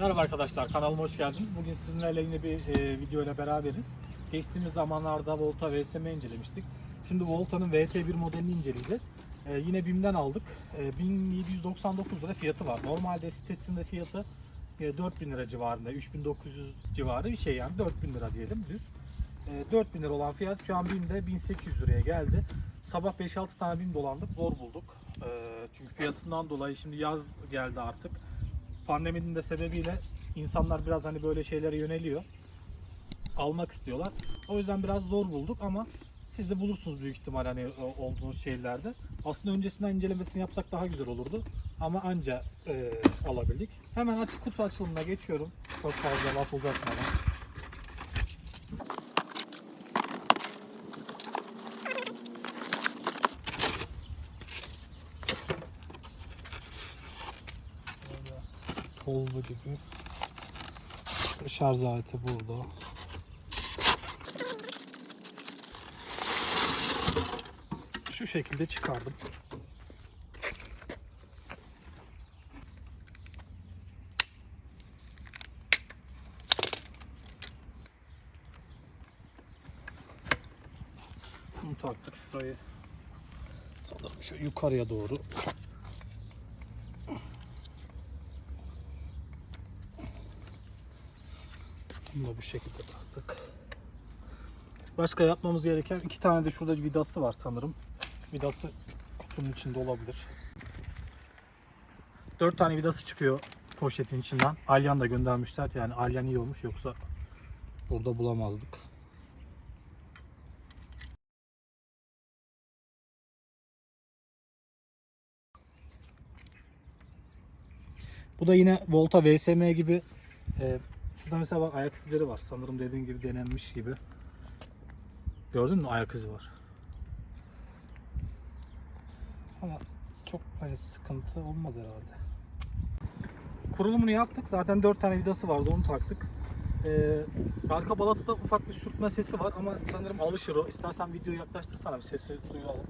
Merhaba arkadaşlar, kanalıma hoş geldiniz. Bugün sizinlerle yine bir e, video ile beraberiz. Geçtiğimiz zamanlarda Volta VSM incelemiştik. Şimdi Volta'nın VT1 modelini inceleyeceğiz. E, yine BİM'den aldık. E, 1799 lira fiyatı var. Normalde sitesinde fiyatı e, 4000 lira civarında, 3900 civarı bir şey yani 4000 lira diyelim düz. E, 4000 lira olan fiyat şu an BİM'de 1800 liraya geldi. Sabah 5-6 tane BİM dolandık, zor bulduk. E, çünkü fiyatından dolayı şimdi yaz geldi artık pandeminin de sebebiyle insanlar biraz hani böyle şeylere yöneliyor. Almak istiyorlar. O yüzden biraz zor bulduk ama siz de bulursunuz büyük ihtimal hani o- olduğunuz şeylerde. Aslında öncesinden incelemesini yapsak daha güzel olurdu. Ama anca e, alabildik. Hemen açık kutu açılımına geçiyorum. Çok fazla laf uzatmadan. Biraz tozlu gibi. Şarj aleti burada. Şu şekilde çıkardım. Bunu taktık şurayı. Sanırım şu yukarıya doğru Bunu da bu şekilde taktık. Başka yapmamız gereken iki tane de şurada vidası var sanırım. Vidası kutunun içinde olabilir. Dört tane vidası çıkıyor poşetin içinden. Alyan da göndermişler. Yani Alyan iyi olmuş yoksa burada bulamazdık. Bu da yine Volta VSM gibi e, şurada mesela bak ayak izleri var. Sanırım dediğin gibi denenmiş gibi. Gördün mü ayak izi var. Ama çok böyle sıkıntı olmaz herhalde. Kurulumunu yaptık. Zaten 4 tane vidası vardı onu taktık. Ee, arka balatada ufak bir sürtme sesi var ama sanırım alışır o. İstersen videoyu yaklaştırsana bir sesi duyalım.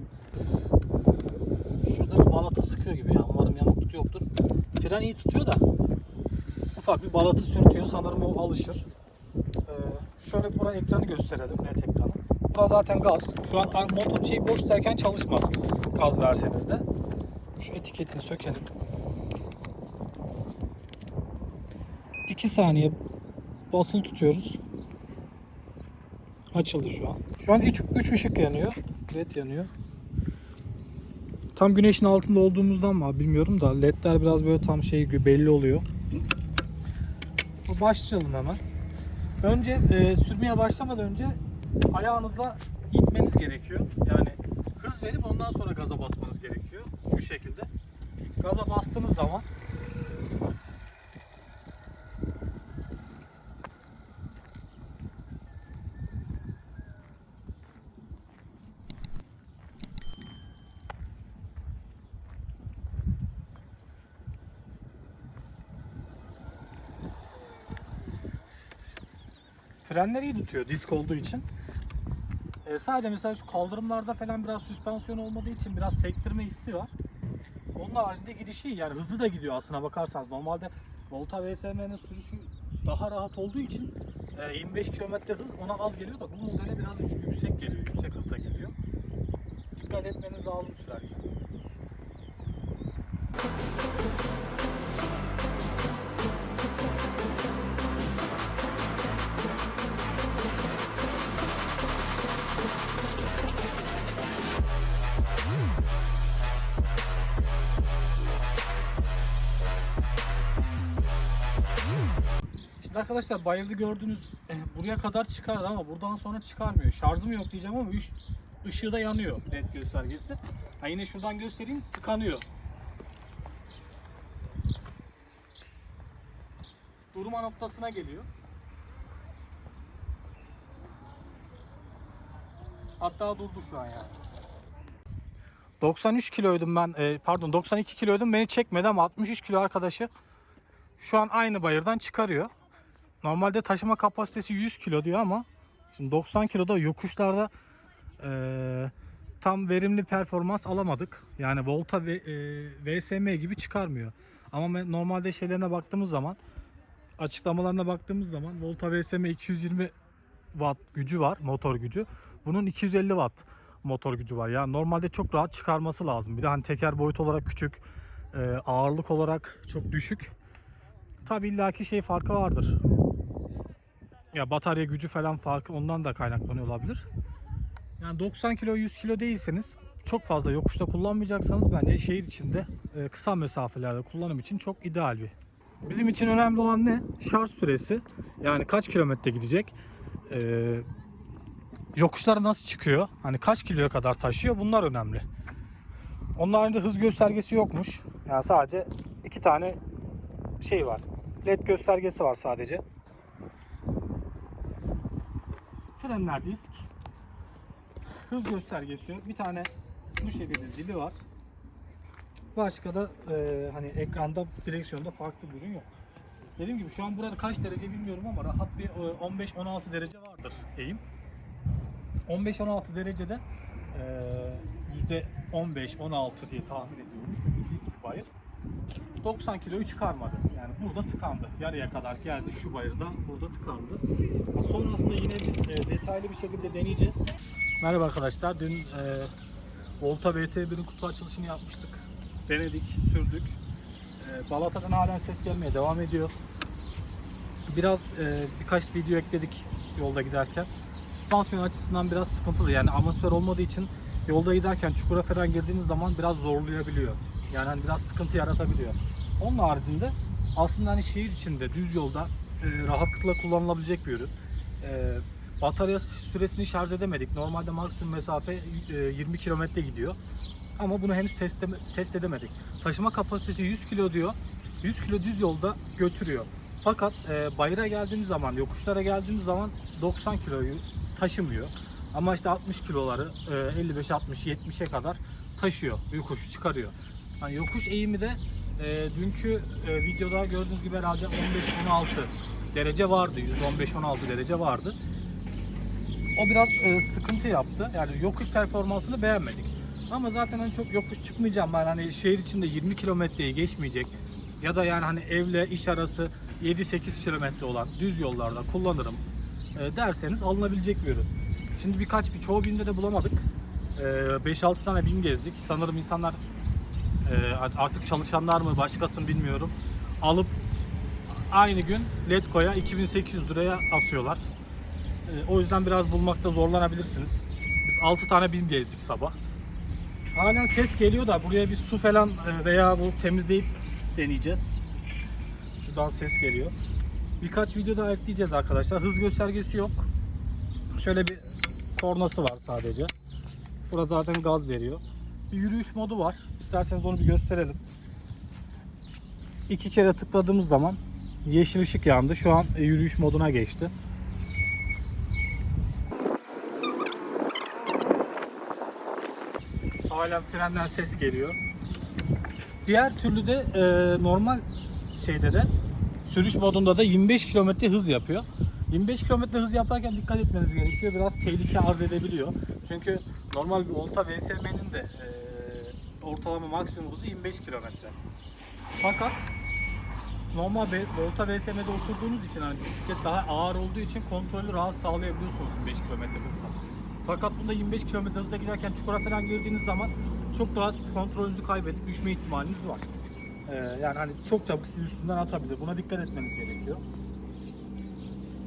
Şurada bir balata sıkıyor gibi ya. Umarım yamukluk yoktur. Fren iyi tutuyor da ufak bir balatı sürtüyor. Sanırım o alışır. Ee, şöyle buraya ekranı gösterelim. Net ekranı. Bu zaten gaz. Şu an motor şey boştayken çalışmaz. Gaz verseniz de. Şu etiketini sökelim. 2 saniye basılı tutuyoruz. Açıldı şu an. Şu an 3 ışık yanıyor. LED yanıyor. Tam güneşin altında olduğumuzdan mı bilmiyorum da ledler biraz böyle tam şey belli oluyor. Başlayalım hemen. Önce e, sürmeye başlamadan önce ayağınızla itmeniz gerekiyor. Yani hız verip ondan sonra gaza basmanız gerekiyor. Şu şekilde. Gaza bastığınız zaman Frenleri iyi tutuyor disk olduğu için. Ee, sadece mesela şu kaldırımlarda falan biraz süspansiyon olmadığı için biraz sektirme hissi var. Onun haricinde gidişi iyi. yani hızlı da gidiyor aslına bakarsanız. Normalde Volta VSM'nin sürüşü daha rahat olduğu için e, 25 km hız ona az geliyor da bu modele biraz yüksek geliyor. Yüksek hızda geliyor. Dikkat etmeniz lazım sürerken. Arkadaşlar bayırdı gördüğünüz eh, buraya kadar çıkardı ama buradan sonra çıkarmıyor. Şarjım yok diyeceğim ama üç ışığı da yanıyor led göstergesi. Ha yine şuradan göstereyim tıkanıyor. Durma noktasına geliyor. Hatta durdu şu an yani. 93 kiloydum ben, e, pardon 92 kiloydum beni çekmedi ama 63 kilo arkadaşı şu an aynı bayırdan çıkarıyor. Normalde taşıma kapasitesi 100 kilo diyor ama şimdi 90 kiloda yokuşlarda eee, tam verimli performans alamadık. Yani Volta ve VSM gibi çıkarmıyor. Ama normalde şeylerine baktığımız zaman açıklamalarına baktığımız zaman Volta VSM 220 watt gücü var, motor gücü. Bunun 250 watt motor gücü var. Yani normalde çok rahat çıkarması lazım. Bir de hani teker boyut olarak küçük, e, ağırlık olarak çok düşük. Tabi illaki şey farkı vardır. Ya batarya gücü falan farkı ondan da kaynaklanıyor olabilir. Yani 90 kilo 100 kilo değilseniz çok fazla yokuşta kullanmayacaksanız bence şehir içinde e, kısa mesafelerde kullanım için çok ideal bir. Bizim için önemli olan ne? Şarj süresi. Yani kaç kilometre gidecek? Ee, yokuşlara nasıl çıkıyor? Hani kaç kiloya kadar taşıyor? Bunlar önemli. Onun haricinde hız göstergesi yokmuş. Yani sadece iki tane şey var. LED göstergesi var sadece. Frenler disk. Hız göstergesi. Bir tane bu şekilde zili var. Başka da e, hani ekranda direksiyonda farklı bir ürün yok. Dediğim gibi şu an burada kaç derece bilmiyorum ama rahat bir e, 15-16 derece vardır eğim. 15-16 derecede e, %15-16 diye tahmin ediyorum. Çünkü bir bayır. 90 kiloyu çıkarmadı. Yani burada tıkandı. Yarıya kadar geldi şu bayırda. Burada tıkandı. Sonrasında yine biz e, detaylı bir şekilde deneyeceğiz. Merhaba arkadaşlar. Dün e, Volta VT1'in kutu açılışını yapmıştık. Denedik, sürdük. E, Balata'dan halen ses gelmeye devam ediyor. Biraz e, birkaç video ekledik yolda giderken. Süspansiyon açısından biraz sıkıntılı. Yani amatör olmadığı için yolda giderken çukura falan girdiğiniz zaman biraz zorlayabiliyor. Yani hani biraz sıkıntı yaratabiliyor. Onun haricinde aslında hani şehir içinde düz yolda e, rahatlıkla kullanılabilecek bir ürün. E, batarya süresini şarj edemedik. Normalde maksimum mesafe e, 20 kilometre gidiyor. Ama bunu henüz test, test edemedik. Taşıma kapasitesi 100 kilo diyor. 100 kilo düz yolda götürüyor. Fakat e, bayıra geldiğimiz zaman, yokuşlara geldiğimiz zaman 90 kiloyu taşımıyor. Ama işte 60 kiloları e, 55, 60, 70'e kadar taşıyor. Yokuş çıkarıyor. Yani yokuş eğimi de e, dünkü e, videoda gördüğünüz gibi herhalde 15-16 derece vardı. %15-16 derece vardı. O biraz e, sıkıntı yaptı. Yani yokuş performansını beğenmedik. Ama zaten hani çok yokuş çıkmayacağım ben hani şehir içinde 20 kilometreyi geçmeyecek ya da yani hani evle iş arası 7-8 kilometre olan düz yollarda kullanırım e, derseniz alınabilecek bir ürün. Şimdi birkaç bir çoğu binde de bulamadık. E, 5-6 tane bin gezdik. Sanırım insanlar artık çalışanlar mı başkasını bilmiyorum. Alıp aynı gün Letgo'ya 2800 liraya atıyorlar. E, o yüzden biraz bulmakta zorlanabilirsiniz. Biz 6 tane bin gezdik sabah. Halen ses geliyor da buraya bir su falan e, veya bu temizleyip deneyeceğiz. Şuradan ses geliyor. Birkaç video daha ekleyeceğiz arkadaşlar. Hız göstergesi yok. Şöyle bir kornası var sadece. Burada zaten gaz veriyor. Bir yürüyüş modu var. İsterseniz onu bir gösterelim. İki kere tıkladığımız zaman yeşil ışık yandı. Şu an e, yürüyüş moduna geçti. Hala frenden ses geliyor. Diğer türlü de e, normal şeyde de sürüş modunda da 25 km hız yapıyor. 25 km hız yaparken dikkat etmeniz gerekiyor. Biraz tehlike arz edebiliyor. Çünkü normal bir Volta VSM'nin de e, ortalama maksimum hızı 25 km. Fakat normal bir Volta VSM'de oturduğunuz için hani bisiklet daha ağır olduğu için kontrolü rahat sağlayabiliyorsunuz 25 km hızla. Fakat bunda 25 km hızla giderken çukura falan girdiğiniz zaman çok rahat kontrolünüzü kaybedip düşme ihtimaliniz var. Ee, yani hani çok çabuk sizi üstünden atabilir. Buna dikkat etmeniz gerekiyor.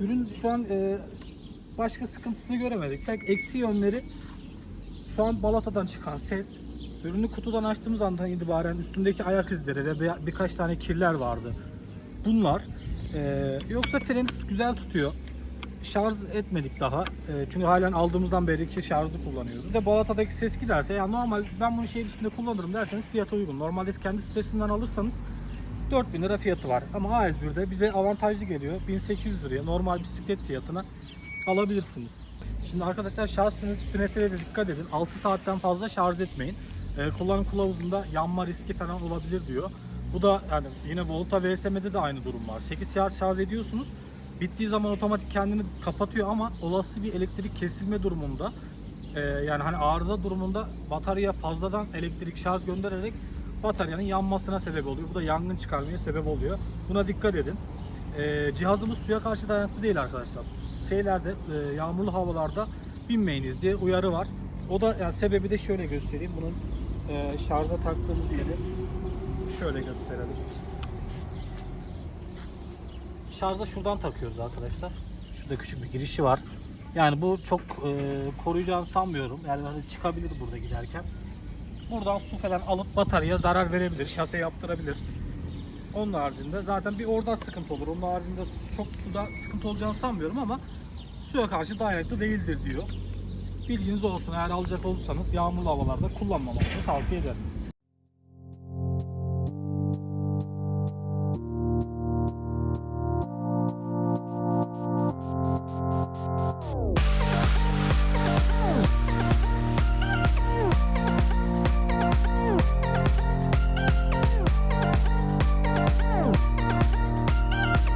Ürün şu an e, başka sıkıntısını göremedik. Tek eksi yönleri şu an balatadan çıkan ses. Ürünü kutudan açtığımız andan itibaren üstündeki ayak izleri ve bir- birkaç tane kirler vardı. Bunlar. Ee, yoksa freni güzel tutuyor. Şarj etmedik daha. Ee, çünkü halen aldığımızdan beri iki şarjlı kullanıyoruz. Bir de balatadaki ses giderse yani normal ben bunu şehir içinde kullanırım derseniz fiyata uygun. Normalde kendi sitesinden alırsanız 4000 lira fiyatı var. Ama A101'de bize avantajlı geliyor. 1800 liraya normal bisiklet fiyatına alabilirsiniz. Şimdi arkadaşlar şarj süresi- süresine de dikkat edin. 6 saatten fazla şarj etmeyin. Ee, kullanım kılavuzunda yanma riski falan olabilir diyor. Bu da yani yine Volta VSM'de de aynı durum var. 8 saat şarj ediyorsunuz. Bittiği zaman otomatik kendini kapatıyor ama olası bir elektrik kesilme durumunda e, yani hani arıza durumunda bataryaya fazladan elektrik şarj göndererek bataryanın yanmasına sebep oluyor. Bu da yangın çıkarmaya sebep oluyor. Buna dikkat edin. E, cihazımız suya karşı dayanıklı değil arkadaşlar. Şeylerde, e, yağmurlu havalarda binmeyiniz diye uyarı var. O da yani sebebi de şöyle göstereyim. Bunun e, şarja taktığımız yeri şöyle gösterelim. Şarja şuradan takıyoruz arkadaşlar. Şurada küçük bir girişi var. Yani bu çok e, koruyacağını sanmıyorum. Yani hani çıkabilir burada giderken. Buradan su falan alıp bataryaya zarar verebilir, şase yaptırabilir. Onun haricinde zaten bir orada sıkıntı olur. Onun haricinde çok suda sıkıntı olacağını sanmıyorum ama suya karşı dayanıklı değildir diyor. Bilginiz olsun eğer alacak olursanız yağmurlu havalarda kullanmamanızı tavsiye ederim.